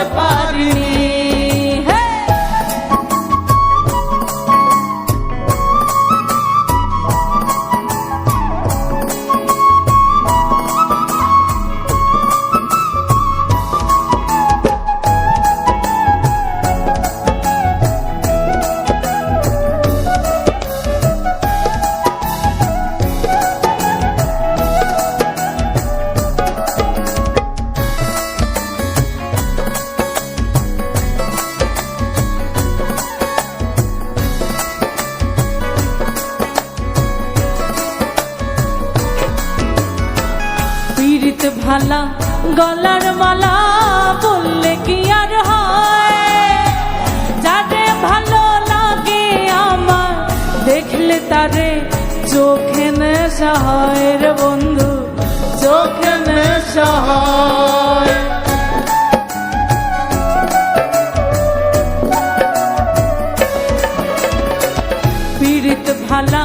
বলতে ভালা, গলার মালা বললে কি আর হয়? ভালো লাগে আমার, দেখলে তারে চোখে নেশা বন্ধু, চোখে নেশা হয়। পীড়িত ভালা